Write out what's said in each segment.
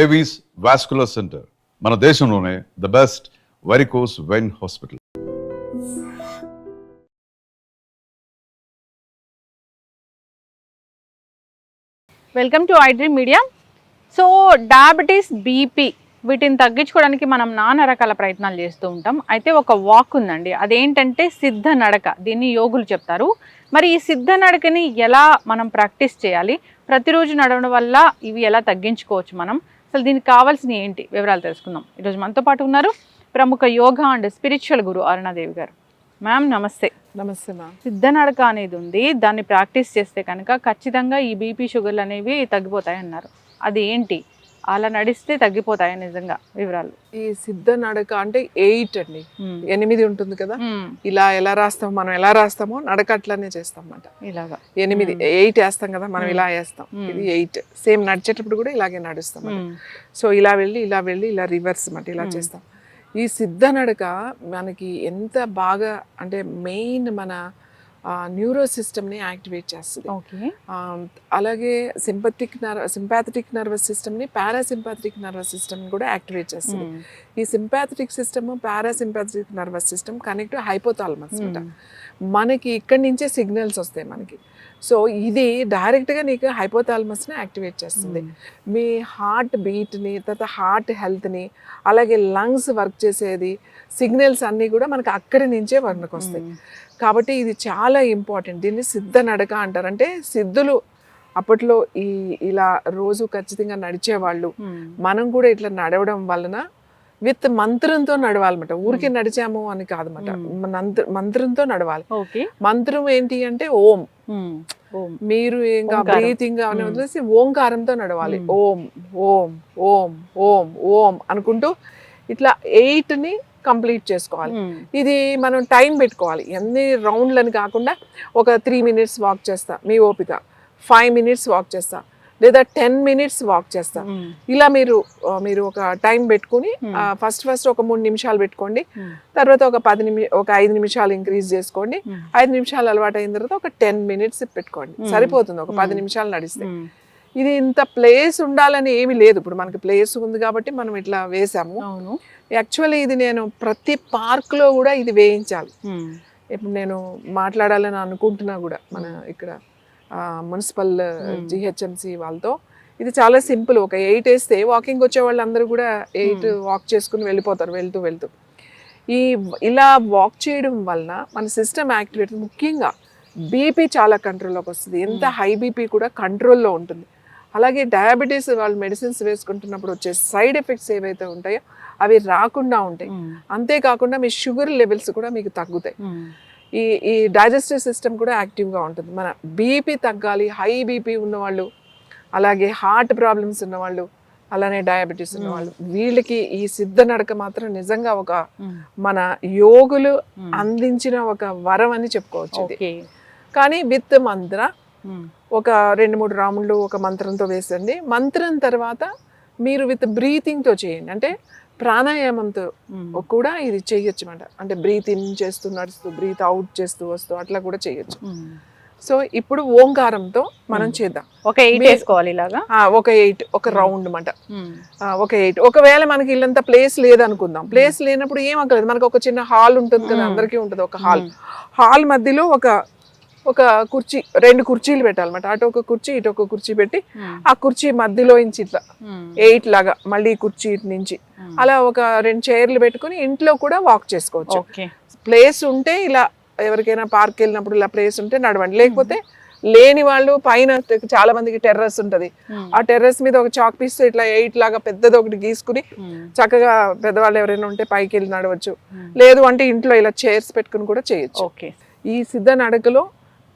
Avis vascular centre మన దేశంలోనే the best varicose vein hospital welcome to iDream media so diabetes BP వీటిని తగ్గించుకోవడానికి మనం నానా రకాల ప్రయత్నాలు చేస్తూ ఉంటాం. అయితే ఒక వాక్ ఉందండి. అదేంటంటే సిద్ధ నడక. దీన్ని యోగులు చెప్తారు. మరి ఈ సిద్ధ నడకని ఎలా మనం ప్రాక్టీస్ చేయాలి? ప్రతిరోజు నడవడం వల్ల ఇవి ఎలా తగ్గించుకోవచ్చు మనం? అసలు దీనికి కావాల్సిన ఏంటి? వివరాలు తెలుసుకుందాం. ఈరోజు మనతో పాటు ఉన్నారు ప్రముఖ yoga and spiritual guru Arunadevi గారు. మ్యామ్ నమస్తే. నమస్తే మ్యామ్. సిద్ధ నడక అనేది ఉంది. దాన్ని ప్రాక్టీస్ చేస్తే కనుక ఖచ్చితంగా ఈ బీపీ షుగర్లు అనేవి తగ్గిపోతాయి అన్నారు అది ఏంటి? అలా నడిస్తే తగ్గిపోతాయి నిజంగా వివరాలు ఈ సిద్ధ నడక అంటే ఎయిట్ అండి ఎనిమిది ఉంటుంది కదా. ఇలా ఎలా రాస్తాం మనం ఎలా రాస్తామో నడక అట్లానే చేస్తాం అన్నమాట ఇలాగా ఎనిమిది. ఎయిట్ వేస్తాం కదా మనం. ఇలా వేస్తాం. ఇది ఎయిట్ సేమ్ నడిచేటప్పుడు కూడా ఇలాగే నడుస్తాం. సో ఇలా వెళ్ళి ఇలా వెళ్ళి ఇలా రివర్స్ అన్నమాట ఇలా. చేస్తాం ఈ సిద్ధ నడక మనకి ఎంత బాగా అంటే మెయిన్ మన న్యూరో సిస్టమ్ని యాక్టివేట్ చేస్తుంది. అలాగే సింపథిక్ నర్వ్ సింపాథటిక్ నర్వస్ సిస్టమ్ని పారాసింపాథటిక్ నర్వస్ సిస్టమ్ కూడా యాక్టివేట్ చేస్తుంది. ఈ sympathetic system parasympathetic nervous system connect hypothalamus అనమాట. మనకి ఇక్కడి నుంచే సిగ్నల్స్ వస్తాయి మనకి. సో ఇది డైరెక్ట్గా నీకు హైపోథాలమస్ని యాక్టివేట్ చేస్తుంది. మీ హార్ట్ బీట్ని తర్వాత హార్ట్ హెల్త్ని అలాగే లంగ్స్ వర్క్ చేసేది సిగ్నల్స్ అన్నీ కూడా మనకి అక్కడి నుంచే మనకు వస్తాయి. కాబట్టి ఇది చాలా ఇంపార్టెంట్ దీన్ని సిద్ధ నడక అంటారు అంటే సిద్ధులు అప్పట్లో ఈ ఇలా రోజు ఖచ్చితంగా నడిచేవాళ్ళు. మనం కూడా ఇట్లా నడవడం వలన విత్ మంత్రంతో నడవాలన్నమాట ఊరికే నడిచాము అని కాదన్నమాట మంత్రంతో నడవాలి ఓకే మంత్రం ఏంటి అంటే. ఓం. మీరు ఇంకా. బ్రీతింగ్ అని. వదిలేసి ఓంకారంతో నడవాలి. ఓం ఓం ఓం ఓం ఓం అనుకుంటూ ఇట్లా ఎయిట్ని కంప్లీట్ చేసుకోవాలి. ఇది మనం టైం పెట్టుకోవాలి ఎన్ని రౌండ్లని కాకుండా ఒక త్రీ మినిట్స్ వాక్ చేస్తా మీ ఓపిక ఫైవ్ మినిట్స్ వాక్ చేస్తా లేదా టెన్ మినిట్స్ వాక్ చేస్తా. ఇలా మీరు మీరు ఒక టైం పెట్టుకుని. ఫస్ట్ ఫస్ట్ ఒక మూడు నిమిషాలు పెట్టుకోండి. తర్వాత ఒక పది నిమి ఒక ఐదు నిమిషాలు ఇంక్రీజ్ చేసుకోండి. ఐదు నిమిషాలు అలవాటు అయిన తర్వాత ఒక టెన్ మినిట్స్ పెట్టుకోండి. సరిపోతుంది ఒక పది. నిమిషాలు నడిస్తే. ఇది ఇంత ప్లేస్ ఉండాలని ఏమీ లేదు ఇప్పుడు మనకి ప్లేస్ ఉంది కాబట్టి మనం ఇట్లా వేసాము అవును యాక్చువల్లీ ఇది నేను ప్రతి పార్క్లో కూడా ఇది వేయించాలి. ఇప్పుడు నేను మాట్లాడాలని అనుకుంటున్నా కూడా మన ఇక్కడ మున్సిపల్ Hmm. జిహెచ్ఎంసి వాళ్ళతో ఇది చాలా సింపుల్ ఒక ఎయిట్ వేస్తే వాకింగ్ వచ్చే వాళ్ళందరూ కూడా ఎయిట్ Hmm. వాక్ చేసుకుని వెళ్ళిపోతారు వెళ్తూ వెళ్తూ ఈ ఇలా వాక్ చేయడం వలన మన సిస్టమ్ యాక్టివేట్ ముఖ్యంగా బీపీ చాలా కంట్రోల్లోకి వస్తుంది ఎంత Hmm. హై బీపీ కూడా కంట్రోల్లో ఉంటుంది అలాగే డయాబెటీస్ వాళ్ళు మెడిసిన్స్ వేసుకుంటున్నప్పుడు వచ్చే సైడ్ ఎఫెక్ట్స్ ఏవైతే ఉంటాయో అవి రాకుండా ఉంటాయి. అంతేకాకుండా మీ షుగర్ లెవెల్స్ కూడా మీకు తగ్గుతాయి. ఈ ఈ డైజెస్టివ్ సిస్టమ్ కూడా యాక్టివ్గా ఉంటుంది మన బీపీ తగ్గాలి హై బీపీ ఉన్నవాళ్ళు అలాగే హార్ట్ ప్రాబ్లమ్స్ ఉన్నవాళ్ళు అలానే డయాబెటీస్ ఉన్నవాళ్ళు వీళ్ళకి ఈ సిద్ధ నడక మాత్రం నిజంగా ఒక మ్మ్. మన యోగులు మ్మ్. అందించిన ఒక వరం అని చెప్పుకోవచ్చు కానీ విత్ మంత్ర. ఒక రెండు మూడు రౌండ్లు ఒక మంత్రంతో వేసండి మంత్రం తర్వాత మీరు విత్ బ్రీతింగ్తో చేయండి అంటే ప్రాణాయామంతో. కూడా ఇది చేయొచ్చు అనమాట అంటే బ్రీత్ ఇన్ చేస్తూ నడుస్తూ బ్రీత్ అవుట్ చేస్తూ వస్తూ అట్లా కూడా చేయొచ్చు. సో ఇప్పుడు ఓంకారంతో మనం. చేద్దాం ఒక ఎయిట్ వేసుకోవాలి ఇలాగా ఒక ఎయిట్ ఒక రౌండ్ అనమాట. ఒక ఎయిట్ ఒకవేళ మనకి ఇల్లంతా ప్లేస్ లేదనుకుందాం ప్లేస్ లేనప్పుడు ఏం అక్కర్లేదు మనకు ఒక చిన్న హాల్ ఉంటుంది కదా. అందరికీ ఉంటుంది ఒక హాల్. హాల్ మధ్యలో ఒక ఒక కుర్చీ రెండు కుర్చీలు పెట్టాలన్నమాట అటు ఒక కుర్చీ ఇటు ఒక కుర్చీ పెట్టి మ్మ్. ఆ కుర్చీ మధ్యలో ఇంచి ఇట్లా మ్మ్. ఎయిట్ లాగా మళ్ళీ కుర్చీ ఇటు నుంచి మ్మ్. అలా ఒక రెండు చైర్లు పెట్టుకుని ఇంట్లో కూడా వాక్ చేసుకోవచ్చు ప్లేస్ ఉంటే ఇలా ఎవరికైనా పార్క్ వెళ్ళినప్పుడు ఇలా ప్లేస్ ఉంటే నడవండి లేకపోతే లేని వాళ్ళు పైన చాలా మందికి టెర్రస్ ఉంటది. ఆ టెర్రస్ మీద ఒక చాక్ పీస్ ఇట్లా ఎయిట్ లాగా పెద్దది ఒకటి గీసుకుని. చక్కగా పెద్దవాళ్ళు ఎవరైనా ఉంటే పైకి వెళ్ళి నడవచ్చు. లేదు అంటే ఇంట్లో ఇలా చైర్స్ పెట్టుకుని కూడా చేయొచ్చు ఓకే ఈ సిద్ధ నడకలో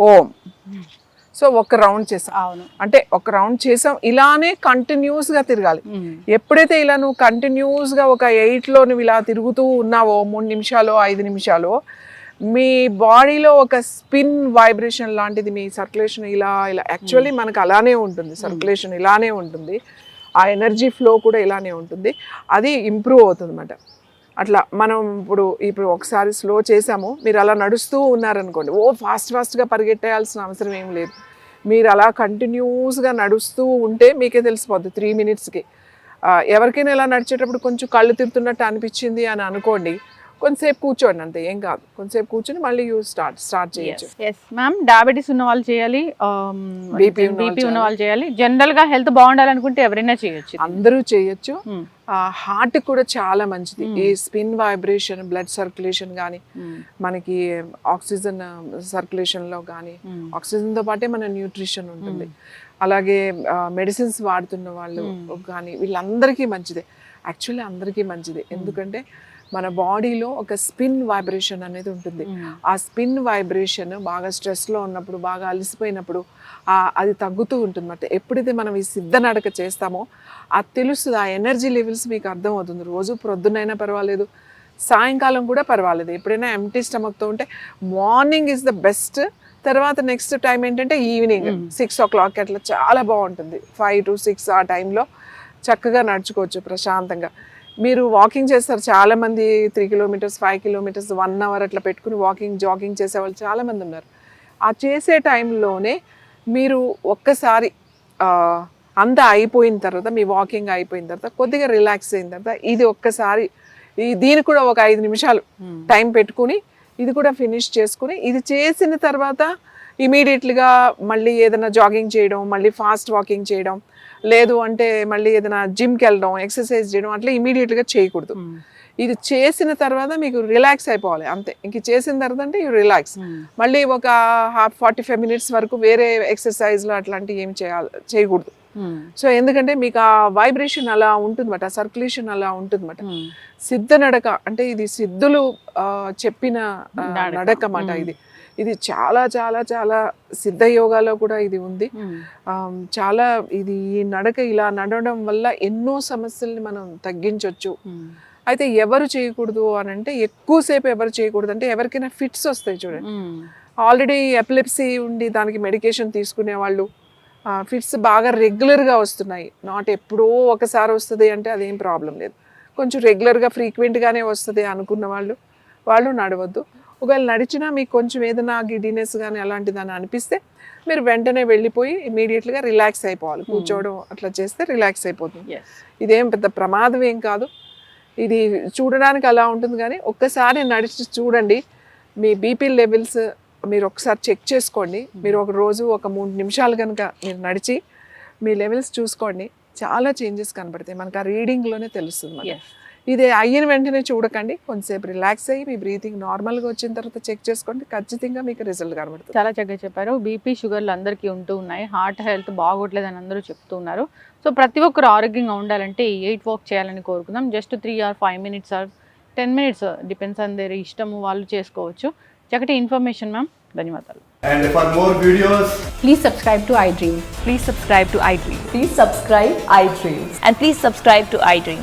ఓం. సో ఒక రౌండ్ చేసాం. అవును. అంటే ఒక రౌండ్ చేసాం. ఇలానే కంటిన్యూస్గా తిరగాలి. ఎప్పుడైతే ఇలా నువ్వు కంటిన్యూస్గా ఒక ఎయిట్లో నువ్వు ఇలా తిరుగుతూ ఉన్నావో మూడు నిమిషాలు ఐదు నిమిషాలు మీ బాడీలో ఒక స్పిన్ వైబ్రేషన్ లాంటిది మీ సర్క్యులేషన్ ఇలా ఇలా యాక్చువల్లీ మనకు అలానే ఉంటుంది. సర్క్యులేషన్ ఇలానే ఉంటుంది. ఆ ఎనర్జీ ఫ్లో కూడా ఇలానే ఉంటుంది. అది ఇంప్రూవ్ అవుతుంది అనమాట అట్లా మనం ఇప్పుడు ఇప్పుడు ఒకసారి స్లో చేసాము మీరు అలా నడుస్తూ ఉన్నారనుకోండి ఓ ఫాస్ట్ ఫాస్ట్గా పరిగెట్టేయాల్సిన అవసరం ఏం లేదు. మీరు అలా కంటిన్యూస్గా నడుస్తూ ఉంటే మీకే తెలిసిపోద్ది త్రీ మినిట్స్కి ఎవరికైనా ఇలా నడిచేటప్పుడు కొంచెం కళ్ళు తిరుతున్నట్టు అనిపించింది అని అనుకోండి కొంతసేపు కూర్చోండి అంతే ఏం కాదు. కొంతసేపు కూర్చొని మళ్ళీ యూ స్టార్ట్ స్టార్ట్ చేయొచ్చు. ఎస్ మ్యామ్ డయాబెటీస్ ఉన్న వాళ్ళు చేయాలి వాళ్ళు బీపీ ఉన్న వాళ్ళు చేయాలి. జనరల్గా హెల్త్ బాగుండాలనుకుంటే ఎవరైనా చేయొచ్చు. అందరూ చేయొచ్చు. ఉమ్. హార్ట్ కూడా చాలా మంచిది. ఈ స్పిన్ వైబ్రేషన్ బ్లడ్ సర్క్యులేషన్ కానీ. మనకి ఆక్సిజన్ సర్క్యులేషన్లో కానీ. ఆక్సిజన్తో పాటే మన న్యూట్రిషన్ ఉంటుంది. అలాగే మెడిసిన్స్ వాడుతున్న వాళ్ళు కానీ వీళ్ళందరికీ మంచిదే. యాక్చువల్లీ అందరికీ మంచిదే. ఎందుకంటే మన బాడీలో ఒక స్పిన్ వైబ్రేషన్ అనేది ఉంటుంది. ఆ స్పిన్ వైబ్రేషన్ బాగా స్ట్రెస్లో ఉన్నప్పుడు బాగా అలసిపోయినప్పుడు అది తగ్గుతూ ఉంటుంది అన్నమాట. ఎప్పుడైతే మనం ఈ సిద్ధ నడక చేస్తామో అది తెలుస్తుంది ఆ ఎనర్జీ లెవెల్స్ మీకు అర్థమవుతుంది. రోజు ప్రొద్దునైనా పర్వాలేదు సాయంకాలం కూడా పర్వాలేదు. ఎప్పుడైనా ఎంటీ స్టమక్తో ఉంటే మార్నింగ్ ఇస్ ద బెస్ట్ తర్వాత నెక్స్ట్ టైం ఏంటంటే ఈవినింగ్ సిక్స్ ఓ క్లాక్ అట్లా చాలా బాగుంటుంది. ఫైవ్ టు సిక్స్ ఆ టైంలో చక్కగా నడుచుకోవచ్చు ప్రశాంతంగా. మీరు వాకింగ్ చేస్తారు. చాలా మంది three kilometres five kilometres one hour అట్లా పెట్టుకుని వాకింగ్ జాగింగ్ చేసేవాళ్ళు చాలా మంది ఉన్నారు. ఆ చేసే టైంలోనే మీరు ఒక్కసారి అంతా అయిపోయిన తర్వాత మీ వాకింగ్ అయిపోయిన తర్వాత కొద్దిగా రిలాక్స్ అయిన తర్వాత ఇది ఒక్కసారి ఈ దీనికి కూడా ఒక ఐదు నిమిషాలు టైం పెట్టుకుని ఇది కూడా ఫినిష్ చేసుకుని ఇది చేసిన తర్వాత ఇమీడియట్లీగా మళ్ళీ ఏదైనా జాగింగ్ చేయడం మళ్ళీ ఫాస్ట్ వాకింగ్ చేయడం లేదు అంటే మళ్ళీ ఏదైనా జిమ్కి వెళ్ళడం ఎక్సర్సైజ్ చేయడం అట్లా ఇమీడియట్గా చేయకూడదు. ఇది చేసిన తర్వాత మీకు రిలాక్స్ అయిపోవాలి అంతే. ఇంక చేసిన తర్వాత అంటే యూ రిలాక్స్ మళ్ళీ ఒక హాఫ్ ఫార్టీ ఫైవ్ మినిట్స్ వరకు వేరే ఎక్సర్సైజ్లు అట్లాంటివి ఏం చేయాలి చేయకూడదు. సో ఎందుకంటే మీకు ఆ వైబ్రేషన్ అలా ఉంటుందన్నమాట సర్క్యులేషన్ అలా ఉంటుందన్నమాట. సిద్ధ నడక అంటే ఇది సిద్ధులు చెప్పిన. నడక. అన్నమాట ఇది. ఇది చాలా చాలా చాలా సిద్ధ యోగాలో కూడా ఇది ఉంది. ఆ, చాలా ఇది ఈ నడక ఇలా నడవడం వల్ల ఎన్నో సమస్యల్ని మనం తగ్గించవచ్చు అయితే ఎవరు చేయకూడదు అని అంటే ఎక్కువసేపు ఎవరు చేయకూడదు అంటే ఎవరికైనా ఫిట్స్ వస్తాయి చూడండి. ఆల్రెడీ ఎపిలెప్సీ ఉండి దానికి మెడికేషన్ తీసుకునే వాళ్ళు ఫిట్స్ బాగా రెగ్యులర్గా వస్తున్నాయి. నాట్ ఎప్పుడో ఒకసారి వస్తుంది అంటే అదేం ప్రాబ్లం లేదు. కొంచెం రెగ్యులర్గా ఫ్రీక్వెంట్గానే వస్తుంది అనుకున్న వాళ్ళు వాళ్ళు నడవద్దు. ఒకవేళ నడిచినా మీకు కొంచెం ఏదైనా గిడ్డినెస్ కానీ అలాంటిది అని అనిపిస్తే మీరు వెంటనే వెళ్ళిపోయి ఇమీడియట్గా రిలాక్స్ అయిపోవాలి. కూర్చోవడం అట్లా చేస్తే రిలాక్స్ అయిపోతుంది. ఇదేం పెద్ద ప్రమాదం ఏం కాదు. ఇది చూడడానికి అలా ఉంటుంది కానీ ఒక్కసారి నడిచి చూడండి. మీ బీపీ లెవెల్స్ మీరు ఒకసారి చెక్ చేసుకోండి. మీరు ఒక రోజు ఒక మూడు నిమిషాలు కనుక మీరు నడిచి మీ లెవెల్స్ చూసుకోండి. చాలా చేంజెస్ కనబడతాయి మనకు ఆ రీడింగ్లోనే తెలుస్తుంది మనకి. ఇది అయిన వెంటనే చూడకండి. కొంచెంసేపు రిలాక్స్ అయ్యి మీ బ్రీతింగ్ నార్మల్గా వచ్చిన తర్వాత చెక్ చేసుకోండి. ఖచ్చితంగా మీకు రిజల్ట్ కనబడుతుంది. చాలా చక్కగా చెప్పారు. బీపీ షుగర్లు అందరికీ ఉంటూ ఉన్నాయి. హార్ట్ హెల్త్ బాగోట్లేదు అని అందరూ చెప్తూ ఉన్నారు. సో ప్రతి ఒక్కరు ఆరోగ్యంగా ఉండాలంటే ఎయిట్ వాక్ చేయాలని కోరుకుందాం. Just three or five minutes or ten minutes depends on their ఇష్టము వాళ్ళు చేసుకోవచ్చు. చక్కటి ఇన్ఫర్మేషన్ మ్యామ్. ధన్యవాదాలు. And for more videos, Please subscribe to iDream. Please subscribe to iDream. Please subscribe iDream. And please subscribe to iDream.